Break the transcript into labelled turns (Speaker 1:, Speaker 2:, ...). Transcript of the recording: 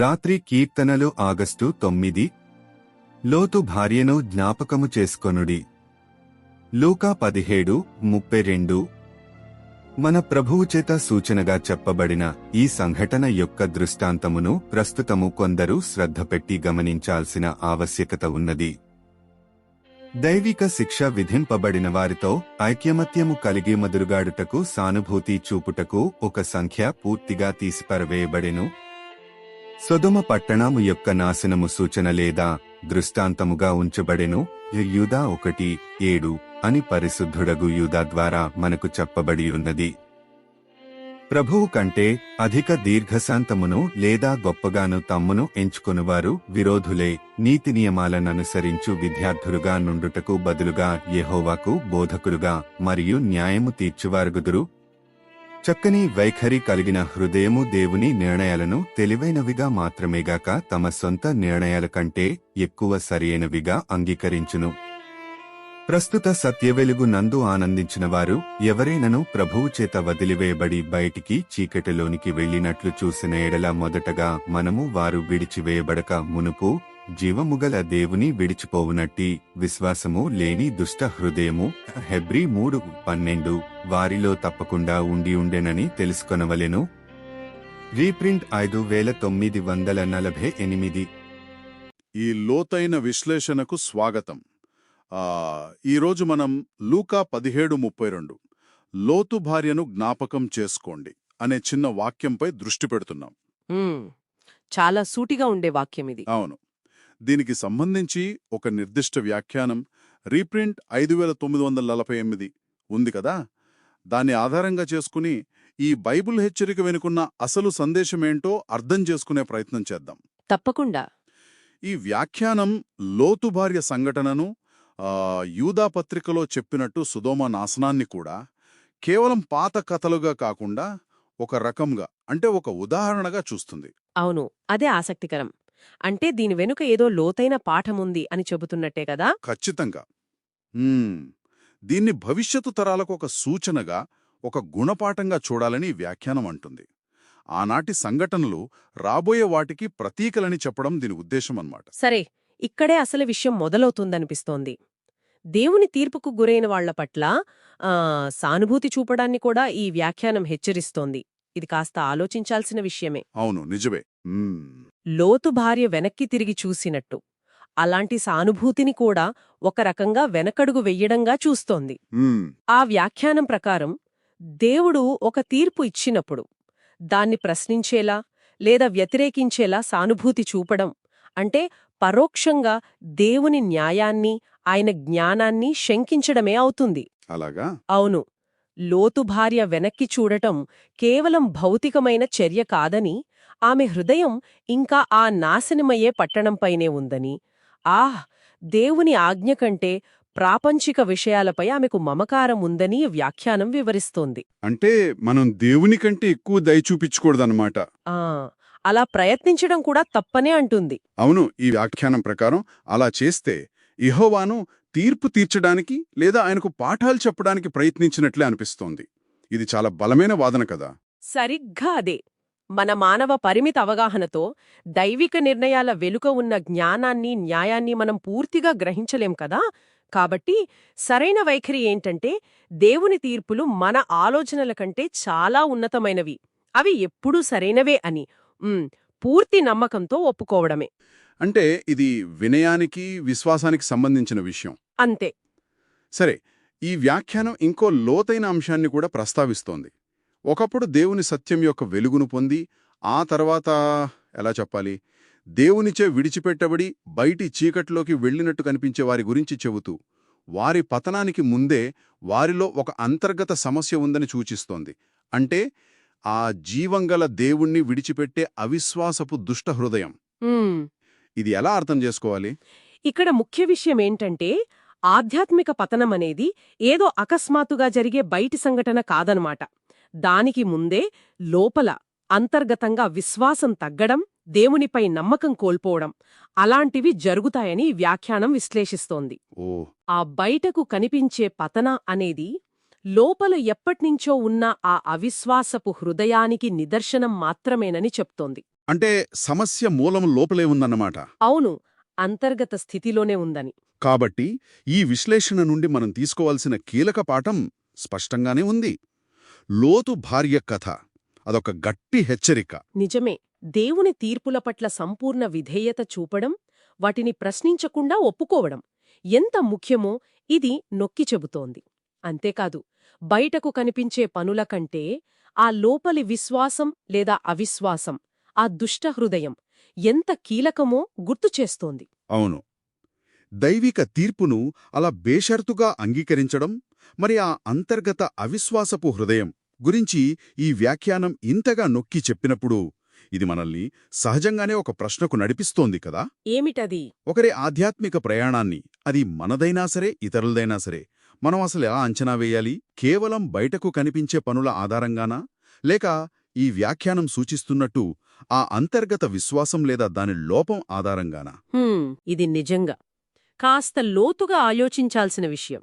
Speaker 1: రాత్రి కీర్తనలు ఆగస్టు తొమ్మిది. లోతు భార్యను జ్ఞాపకము చేసుకొనుడి. లూకా పదిహేడు ముప్పై రెండు. మన ప్రభువు చేత సూచనగా చెప్పబడిన ఈ సంఘటన యొక్క దృష్టాంతమును ప్రస్తుతము కొందరు శ్రద్ధ పెట్టి గమనించాల్సిన ఆవశ్యకత ఉన్నది. దైవిక శిక్ష విధింపబడిన వారితో ఐక్యమత్యము కలిగి మదురుగాడుటకు సానుభూతి చూపుటకు ఒక సంఖ్య పూర్తిగా తీసిపరవేయబడెను. సొదుమ పట్టణము యొక్క నాశనము సూచన లేదా దృష్టాంతముగా ఉంచబడెను. యూదా ఒకటి ఏడు అని పరిశుద్ధుడగు యూదా ద్వారా మనకు చెప్పబడి ఉన్నది ప్రభువు కంటే అధిక దీర్ఘశాంతమును లేదా గొప్పగాను తమ్మును ఎంచుకొనువారు విరోధులే. నీతి నియమాలననుసరించు విద్యార్థులుగా నుండుటకు బదులుగా యెహోవాకు బోధకులుగా మరియు న్యాయము తీర్చువారుగుదురు. చక్కని వైఖరి కలిగిన హృదయము దేవుని నిర్ణయాలను తెలివైనవిగా మాత్రమేగాక తమ సొంత నిర్ణయాల కంటే ఎక్కువ సరియైనవిగా అంగీకరించును. ప్రస్తుత సత్యవెలుగు నందు ఆనందించిన వారు ఎవరైనను ప్రభువు చేత వదిలివేయబడి బయటికి చీకటిలోనికి వెళ్ళినట్లు చూసిన ఎడల మొదటగా మనము వారు విడిచివేయబడక మునుపు జీవముగల దేవుని విడిచిపోవునట్టి విశ్వాసము లేని దుష్ట హృదయము హెబ్రీ మూడు పన్నెండు వారిలో తప్పకుండా ఉండి ఉండెనని తెలుసుకొనవలెను. రీప్రింట్ ఐదు వేల తొమ్మిది వందల నలభై ఎనిమిది.
Speaker 2: ఈ లోతైన విశ్లేషణకు స్వాగతం. ఆ, ఈరోజు మనం లూకా పదిహేడు ముప్పై రెండు లోతు భార్యను జ్ఞాపకం చేసుకోండి అనే చిన్న వాక్యంపై దృష్టి పెడుతున్నాం.
Speaker 3: చాలా సూటిగా ఉండే వాక్యం ఇది
Speaker 2: అవును. దీనికి సంబంధించి ఒక నిర్దిష్ట వ్యాఖ్యానం రీప్రింట్ ఐదు వేల తొమ్మిది వందల నలభై ఎనిమిది ఉంది కదా? దాన్ని ఆధారంగా చేసుకుని ఈ బైబిల్ హెచ్చరిక వెనుకున్న అసలు సందేశమేంటో అర్థం చేసుకునే ప్రయత్నం చేద్దాం.
Speaker 3: తప్పకుండా.
Speaker 2: ఈ వ్యాఖ్యానం లోతు భార్య సంఘటనను ఆ, యూదా పత్రికలో చెప్పినట్టు సుధోమ నాశనాన్ని కూడా కేవలం పాత కథలుగా కాకుండా ఒక రకంగా అంటే ఒక ఉదాహరణగా చూస్తుంది.
Speaker 3: అవును అదే ఆసక్తికరం. అంటే దీని వెనుక ఏదో లోతైన పాఠముంది అని చెబుతున్నట్టే కదా?
Speaker 2: ఖచ్చితంగా. దీన్ని భవిష్యత్తు తరాలకు ఒక సూచనగా ఒక గుణపాఠంగా చూడాలని వ్యాఖ్యానం అంటుంది. ఆనాటి సంఘటనలు రాబోయే వాటికి ప్రతీకలని చెప్పడం దీని ఉద్దేశం అన్నమాట.
Speaker 3: సరే ఇక్కడే అసలు విషయం మొదలవుతుందనిపిస్తోంది. దేవుని తీర్పుకు గురైన వాళ్ళ పట్ల సానుభూతి చూపడాన్ని కూడా ఈ వ్యాఖ్యానం హెచ్చరిస్తోంది. ఇది కాస్త ఆలోచించాల్సిన విషయమే.
Speaker 2: అవును నిజమే.
Speaker 3: లోతు భార్య వెనక్కి తిరిగి చూసినట్టు. అలాంటి సానుభూతిని కూడా ఒక రకంగా వెనకడుగు వెయ్యడంగా చూస్తోంది. ఆ వ్యాఖ్యానం ప్రకారం దేవుడు ఒక తీర్పు ఇచ్చినప్పుడు దాన్ని ప్రశ్నించేలా లేదా వ్యతిరేకించేలా సానుభూతి చూపడం అంటే పరోక్షంగా దేవుని న్యాయాన్ని ఆయన జ్ఞానాన్ని శంకించడమే అవుతుంది.
Speaker 2: అలాగా?
Speaker 3: అవును. లోతు భార్య వెనక్కి చూడటం కేవలం భౌతికమైన చర్య కాదని ఆమె హృదయం ఇంకా ఆ నాశనమయ్యే పట్టణంపైనే ఉందని. ఆహ్ దేవుని ఆజ్ఞ కంటే ప్రాపంచిక విషయాలపై ఆమెకు మమకారం ఉందని వ్యాఖ్యానం వివరిస్తోంది.
Speaker 2: అంటే మనం దేవుని కంటే ఎక్కువ దయ చూపించకూడదన్నమాట.
Speaker 3: ఆ అలా ప్రయత్నించడం కూడా తప్పనే అంటుంది.
Speaker 2: అవును ఈ వ్యాఖ్యానం ప్రకారం అలా చేస్తే ఇహోవాను తీర్పు తీర్చడానికి లేదా ఆయనకు పాఠాలు చెప్పడానికి ప్రయత్నించినట్లే అనిపిస్తోంది. ఇది చాలా బలమైన వాదన కదా.
Speaker 3: సరిగ్గా అదే. మన మానవ పరిమిత అవగాహనతో దైవిక నిర్ణయాల వెలుక ఉన్న జ్ఞానాన్ని న్యాయాన్ని మనం పూర్తిగా గ్రహించలేం కదా? కాబట్టి సరైన వైఖరి ఏంటంటే దేవుని తీర్పులు మన ఆలోచనల కంటే చాలా ఉన్నతమైనవి. అవి ఎప్పుడూ సరైనవే అని పూర్తి నమ్మకంతో ఒప్పుకోవడమే.
Speaker 2: అంటే ఇది వినయానికి విశ్వాసానికి సంబంధించిన విషయం.
Speaker 3: అంతే.
Speaker 2: సరే ఈ వ్యాఖ్యానం ఇంకో లోతైన అంశాన్ని కూడా ప్రస్తావిస్తోంది. ఒకప్పుడు దేవుని సత్యం యొక్క వెలుగును పొంది ఆ తర్వాత ఎలా చెప్పాలి? దేవునిచే విడిచిపెట్టబడి బయటి చీకట్లోకి వెళ్ళినట్టు కనిపించే వారి గురించి చెబుతూ వారి పతనానికి ముందే వారిలో ఒక అంతర్గత సమస్య ఉందని సూచిస్తోంది. అంటే ఆ జీవంగల దేవుణ్ణి విడిచిపెట్టే అవిశ్వాసపు దుష్ట హృదయం. ఇది ఎలా అర్థం చేసుకోవాలి?
Speaker 3: ఇక్కడ ముఖ్య విషయం ఏంటంటే ఆధ్యాత్మిక పతనమనేది ఏదో అకస్మాత్తుగా జరిగే బయటి సంఘటన కాదనమాట. దానికి ముందే లోపల అంతర్గతంగా విశ్వాసం తగ్గడం దేవునిపై నమ్మకం కోల్పోవడం అలాంటివి జరుగుతాయని వ్యాఖ్యానం విశ్లేషిస్తోంది.
Speaker 2: ఓ.
Speaker 3: ఆ బయటకు కనిపించే పతన అనేది లోపల ఎప్పట్నించో ఉన్న ఆ అవిశ్వాసపు హృదయానికి నిదర్శనం మాత్రమేనని చెప్తోంది.
Speaker 2: అంటే సమస్య మూలం లోపలే ఉందన్నమాట.
Speaker 3: అవును అంతర్గత స్థితిలోనే ఉందని.
Speaker 2: కాబట్టి ఈ విశ్లేషణ నుండి మనం తీసుకోవాల్సిన కీలక పాఠం స్పష్టంగానే ఉంది. లోతు భార్య కథ. అదొక గట్టి హెచ్చరిక.
Speaker 3: నిజమే. దేవుని తీర్పుల పట్ల సంపూర్ణ విధేయత చూపడం వాటిని ప్రశ్నించకుండా ఒప్పుకోవడం ఎంత ముఖ్యమో ఇది నొక్కి చెబుతోంది. అంతేకాదు బయటకు కనిపించే పనుల కంటే ఆ లోపలి విశ్వాసం లేదా అవిశ్వాసం ఆ దుష్ట హృదయం ఎంత కీలకమో గుర్తుచేస్తోంది
Speaker 2: అవును. దైవిక తీర్పును అలా బేషరతుగా అంగీకరించడం మరి ఆ అంతర్గత అవిశ్వాసపు హృదయం గురించి ఈ వ్యాఖ్యానం ఇంతగా నొక్కి చెప్పినప్పుడు ఇది మనల్ని సహజంగానే ఒక ప్రశ్నకు నడిపిస్తోంది కదా?
Speaker 3: ఏమిటది?
Speaker 2: ఒకరి ఆధ్యాత్మిక ప్రయాణాన్ని అది మనదైనా సరే ఇతరులదైనా సరే మనం అసలు ఎలా అంచనా వేయాలి? కేవలం బయటకు కనిపించే పనుల ఆధారంగానా? లేక ఈ వ్యాఖ్యానం సూచిస్తున్నట్టు ఆ అంతర్గత విశ్వాసం లేదా దాని లోపం ఆధారంగానా?
Speaker 3: ఇది నిజంగా. కాస్త లోతుగా ఆలోచించాల్సిన విషయం.